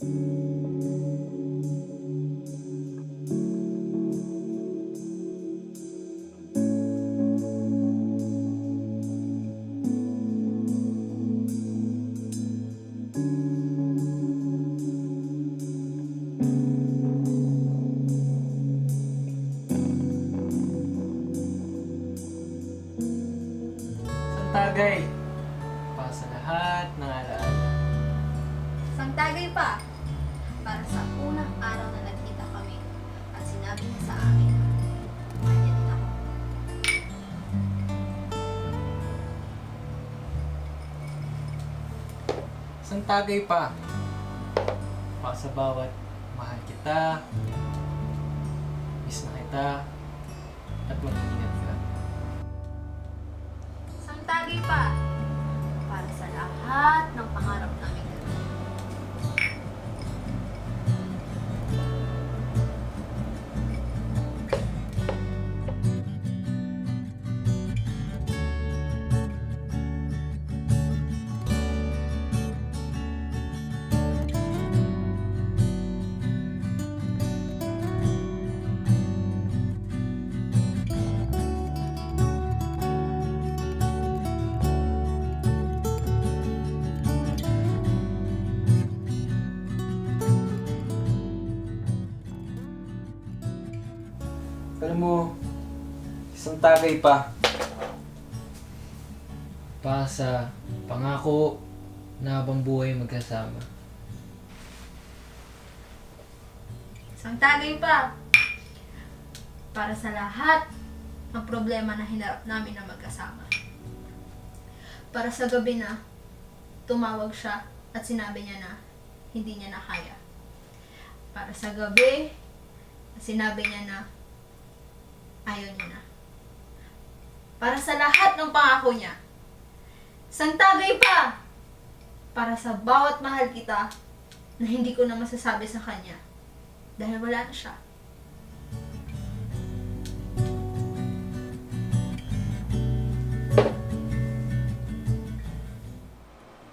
Tagay para sa lahat ng alaala. Isang tagay pa para sa unang araw na nagkita kami at sinabi niya sa akin, din ako. Isang tagay pa para sa bawat mahal kita, miss na kita, at mag-iingat ka. Isang tagay pa Alam mo, isang tagay pa para sa pangako na habang buhay magkasama. Isang tagay pa para sa lahat ng problema na hinarap namin na magkasama. Para sa gabi na tumawag siya at sinabi niya na hindi niya na kaya. Para sa gabi na sinabi niya na ayaw niya na. Para sa lahat ng pangako niya. Isang tagay pa para sa bawat mahal kita na hindi ko na masasabi sa kanya dahil wala na siya.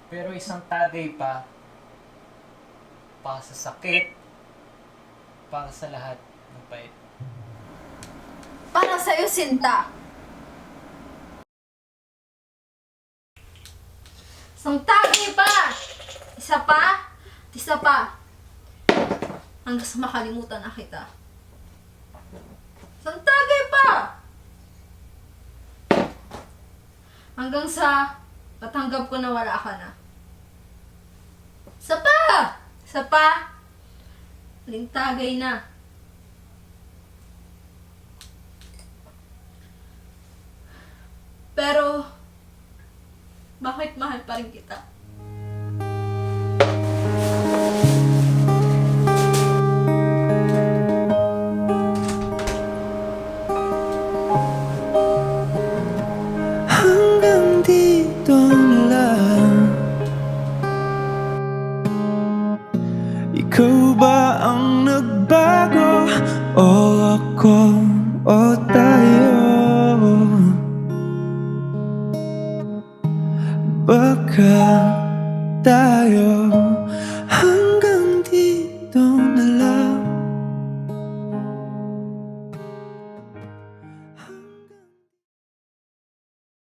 Pero isang tagay pa para sa sakit, para sa lahat ng pait. Para sa'yo, Sinta. Isang tagay pa! Isa pa, isa pa. Hanggang sa makalimutan na kita. Isang tagay pa! Hanggang sa patanggap ko na wala ka na. Isa pa! Isa pa! Huling tagay na. Pero, bakit mahal pa rin kita? hanggang dito lang Ikaw ba ang nagbago? O ako o tayo tayo